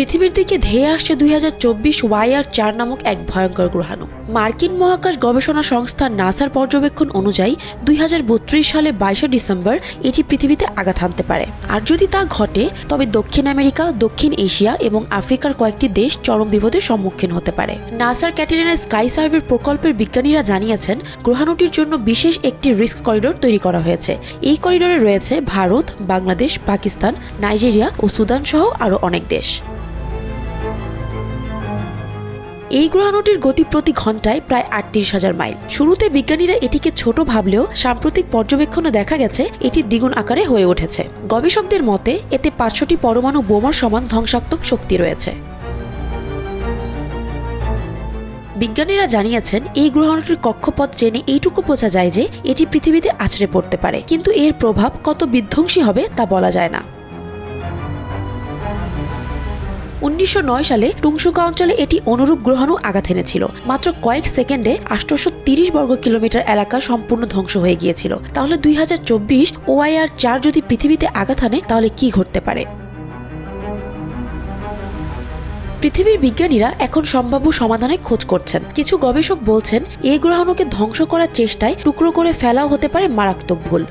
পৃথিবীর দিকে ধেয়ে আসছে দুই হাজার চব্বিশ ওয়াইআর চার নামক এক ভয়ঙ্কর গ্রহাণু। মার্কিন মহাকাশ গবেষণা সংস্থা নাসার পর্যবেক্ষণ অনুযায়ী দুই হাজার বত্রিশ সালে বাইশে ডিসেম্বর এটি পৃথিবীতে আঘাত হানতে পারে। আর যদি তা ঘটে, তবে দক্ষিণ আমেরিকা, দক্ষিণ এশিয়া এবং আফ্রিকার কয়েকটি দেশ চরম বিপদের সম্মুখীন হতে পারে। নাসার ক্যাটেরিনা স্কাই সার্ভের প্রকল্পের বিজ্ঞানীরা জানিয়েছেন, গ্রহাণুটির জন্য বিশেষ একটি রিস্ক করিডোর তৈরি করা হয়েছে। এই করিডোরে রয়েছে ভারত, বাংলাদেশ, পাকিস্তান, নাইজেরিয়া ও সুদান সহ আরও অনেক দেশ। এই গ্রহাণুটির গতি প্রতি ঘন্টায় প্রায় আটত্রিশ হাজার মাইল। শুরুতে বিজ্ঞানীরা এটিকে ছোট ভাবলেও সাম্প্রতিক পর্যবেক্ষণে দেখা গেছে, এটি দ্বিগুণ আকারে হয়ে উঠেছে। গবেষকদের মতে, এতে পাঁচশোটি পরমাণু বোমার সমান ধ্বংসাত্মক শক্তি রয়েছে। বিজ্ঞানীরা জানিয়েছেন, এই গ্রহাণুটির কক্ষপথ জেনে এইটুকু বোঝা যায় যে, এটি পৃথিবীতে আছড়ে পড়তে পারে। কিন্তু এর প্রভাব কত বিধ্বংসী হবে তা বলা যায় না। উনিশশো নয় সালে টুংসুকা অঞ্চলে এটি অনুরূপ গ্রহাণু আঘাত এনেছিল। মাত্র কয়েক সেকেন্ডে তিরিশ বর্গ কিলোমিটার এলাকা সম্পূর্ণ ধ্বংস হয়ে গিয়েছিল। তাহলে দুই হাজার চব্বিশ ওআইআর চার যদি পৃথিবীতে আঘাত আনে, তাহলে কি ঘটতে পারে? পৃথিবীর বিজ্ঞানীরা এখন সম্ভাব্য সমাধানে খোঁজ করছেন। কিছু গবেষক বলছেন এই গ্রহাণুকে ধ্বংস করার চেষ্টায় টুকরো করে ফেলাও হতে পারে মারাত্মক ভুল।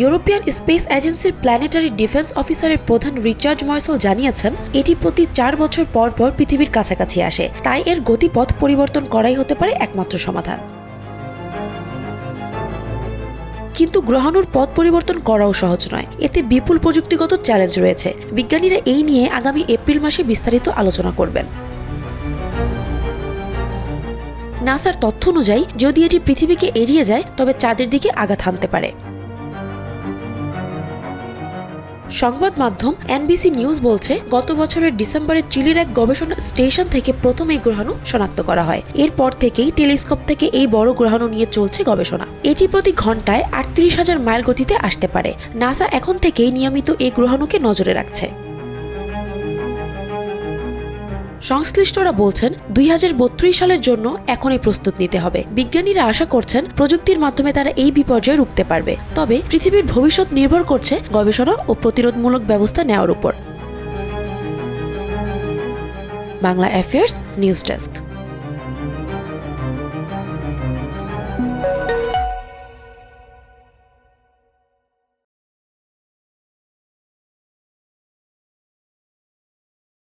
ইউরোপিয়ান স্পেস এজেন্সির প্ল্যানেটারি ডিফেন্স অফিসারের প্রধান রিচার্ড ময়সল জানিয়েছেন, এটি প্রতি চার বছর পর পর পৃথিবীর কাছাকাছি আসে। তাই এর গতিপথ পরিবর্তন করাই হতে পারে একমাত্র সমাধান। কিন্তু গ্রহাণুর পথ পরিবর্তন করাও সহজ নয়। এতে বিপুল প্রযুক্তিগত চ্যালেঞ্জ রয়েছে। বিজ্ঞানীরা এই নিয়ে আগামী এপ্রিল মাসে বিস্তারিত আলোচনা করবেন। নাসার তথ্য অনুযায়ী, যদি এটি পৃথিবীকে এড়িয়ে যায়, তবে চাঁদের দিকে আঘাত হানতে পারে। সংবাদ মাধ্যম এনবিসি নিউজ বলছে, গত বছরের ডিসেম্বরে চিলির এক গবেষণা স্টেশন থেকে প্রথম এই গ্রহাণু শনাক্ত করা হয়। এরপর থেকেই টেলিস্কোপ থেকে এই বড় গ্রহাণু নিয়ে চলছে গবেষণা। এটি প্রতি ঘন্টায় আটত্রিশ হাজার মাইল গতিতে আসতে পারে। নাসা এখন থেকেই নিয়মিত এই গ্রহাণুকে নজরে রাখছে। সংশ্লিষ্টরা বলছেন, দুই হাজার বত্রিশ সালের জন্য এখনই প্রস্তুত নিতে হবে। বিজ্ঞানীরা আশা করছেন, প্রযুক্তির মাধ্যমে তারা এই বিপর্যয় রুখতে পারবে। তবে পৃথিবীর ভবিষ্যৎ নির্ভর করছে গবেষণা ও প্রতিরোধমূলক ব্যবস্থা নেওয়ার উপর। Bangla affairs news desk